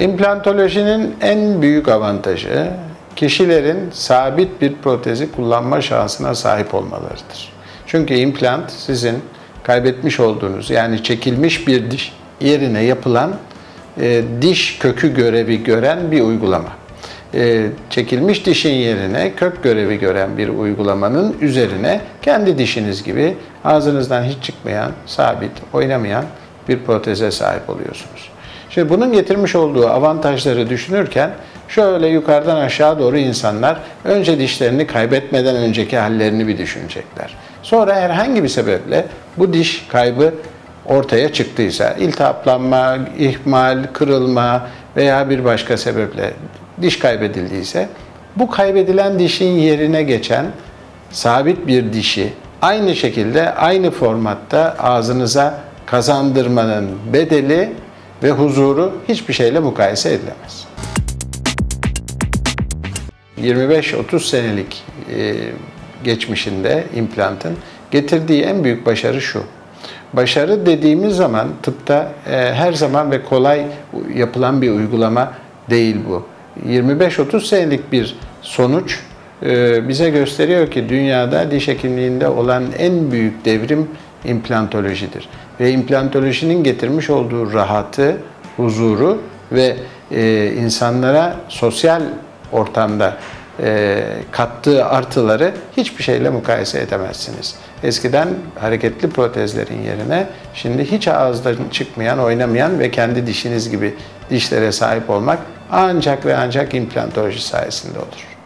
İmplantolojinin en büyük avantajı kişilerin sabit bir protezi kullanma şansına sahip olmalarıdır. Çünkü implant sizin kaybetmiş olduğunuz yani çekilmiş bir diş yerine yapılan e, diş kökü görevi gören bir uygulama. E, çekilmiş dişin yerine kök görevi gören bir uygulamanın üzerine kendi dişiniz gibi ağzınızdan hiç çıkmayan, sabit, oynamayan bir proteze sahip oluyorsunuz. Şimdi bunun getirmiş olduğu avantajları düşünürken şöyle yukarıdan aşağı doğru insanlar önce dişlerini kaybetmeden önceki hallerini bir düşünecekler. Sonra herhangi bir sebeple bu diş kaybı ortaya çıktıysa, iltihaplanma, ihmal, kırılma veya bir başka sebeple diş kaybedildiyse bu kaybedilen dişin yerine geçen sabit bir dişi aynı şekilde aynı formatta ağzınıza kazandırmanın bedeli ve huzuru hiçbir şeyle mukayese edilemez. 25-30 senelik e, geçmişinde implantın getirdiği en büyük başarı şu. Başarı dediğimiz zaman tıpta e, her zaman ve kolay yapılan bir uygulama değil bu. 25-30 senelik bir sonuç e, bize gösteriyor ki dünyada diş hekimliğinde olan en büyük devrim implantolojidir. Ve implantolojinin getirmiş olduğu rahatı, huzuru ve e, insanlara sosyal ortamda e, kattığı artıları hiçbir şeyle mukayese edemezsiniz. Eskiden hareketli protezlerin yerine şimdi hiç ağızdan çıkmayan, oynamayan ve kendi dişiniz gibi dişlere sahip olmak ancak ve ancak implantoloji sayesinde olur.